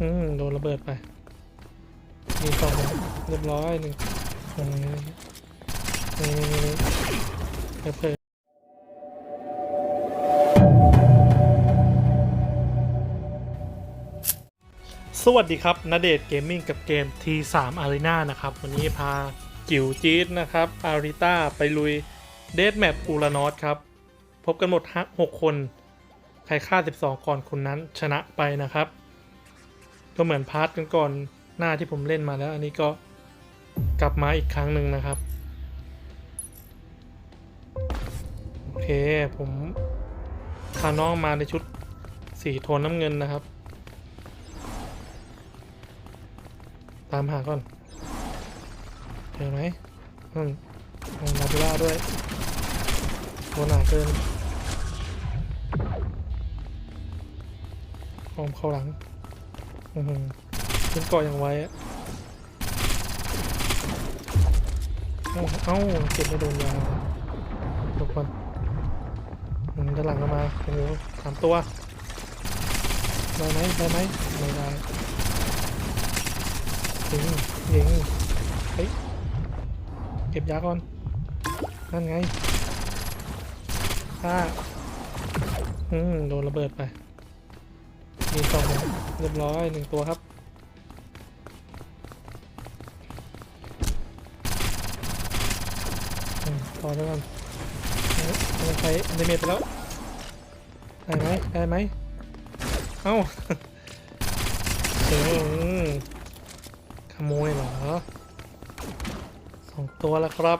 อืมโดนระเบิดไป มีสองเรียบร้อยหนึ่งอืมนี่นี่นี่เพิ่มเพิ่มสวัสดีครับนาเดทเกมมิ่งกับเกม T3 Arena นะครับ วันนี้พาจิ๋วจี๊ดนะครับ อาริต้าไปลุยเดทแมปอูรานอสครับ พบกันหมด 6 คน ใครฆ่า 12 ก่อนคนนั้นชนะไปนะครับ ก็เหมือนพาร์ทกันก่อนหน้าที่ผมเล่นมาแล้ว อันนี้ก็กลับมาอีกครั้งหนึ่งนะครับ โอเค ผมพาน้องมาในชุดสีโทนน้ำเงินนะครับ ตามหาก่อนเจอไหมอืมลงลาบิล่าด้วยโหหนาเกินออมเข้าหลัง อือหือขึ้นเกาะอย่างไวอะเอ้าเอ้าเก็บไม่โดนยาวทุกคนอืมด้านหลังก็มาโอ้โหสามตัวได้ไหมได้ไหมไม่ได้ยิงยิงเฮ้ยเก็บยาก่อนนั่นไงถ้าอืมโดนระเบิดไปมีสอง เรียบร้อยหนึ่งตัวครับอืมต่อแล้วกันมันใช้อันเดเมจไปแล้วได้ไหมได้ไหมเอ้าอืมขโมยเหรอสองตัวแล้วครับ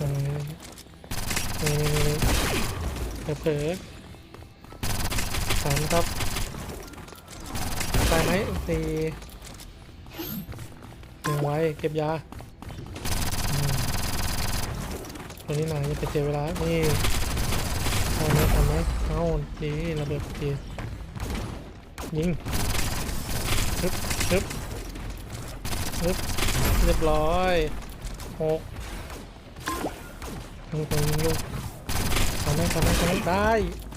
นี่เผลอๆสามครับ ได้ไหมตีหนึ่งไว้เก็บยาตัวนี้หน่อยจะไปเสียเวลา นี่ทำไหมทำไหมเอ้าดีระเบิดดียิงฮึบฮึบฮึบเรียบร้อยหกทำตัวยิงอยู่ทำไหมทำไหมทำไหมได้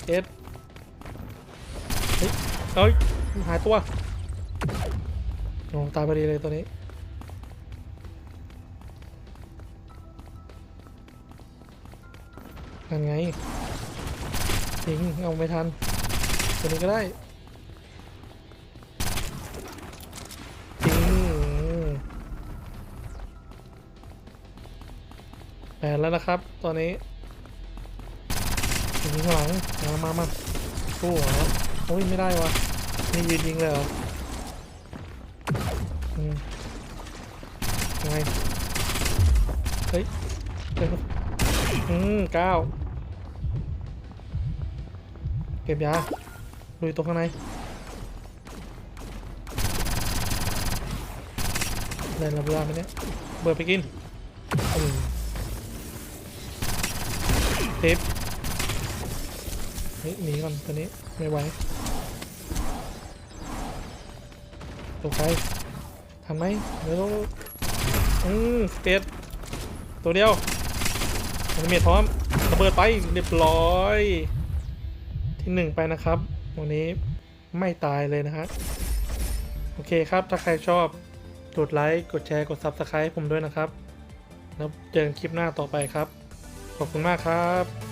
เจ็ดเฮ้ยเอ้ยหายตัว โอ้ตายพอดีเลยตัวนี้ นั่นไงยิงเอาไม่ทัน ตัวนี้ก็ได้ยิงแปดแล้วนะครับ ตอนนี้ยิงข้างหลังมามามาสู้เหรอโอ้ยไม่ได้วะนี่ยืนยิงเลยเหรอ ยังไง เฮ้ยเฮ้ยอืมเก้าเก็บยาลุยตัวข้างในได้รับเวลาไหมเนี่ยเบิร์ดไปกินอืมเทปเฮ้ยหนีก่อนตัวนี้ ไม่ไหวตกไป ทำไหมเดี๋ยวอืมสเตตตัวเดียวอนิเมทพร้อมระเบิดไปเรียบร้อย ที่หนึ่งไปนะครับ วันนี้ไม่ตายเลยนะฮะโอเคครับ ถ้าใครชอบ กดไลค์ กดแชร์ กด Subscribe ผมด้วยนะครับ แล้วเจอกันคลิปหน้าต่อไปครับ ขอบคุณมากครับ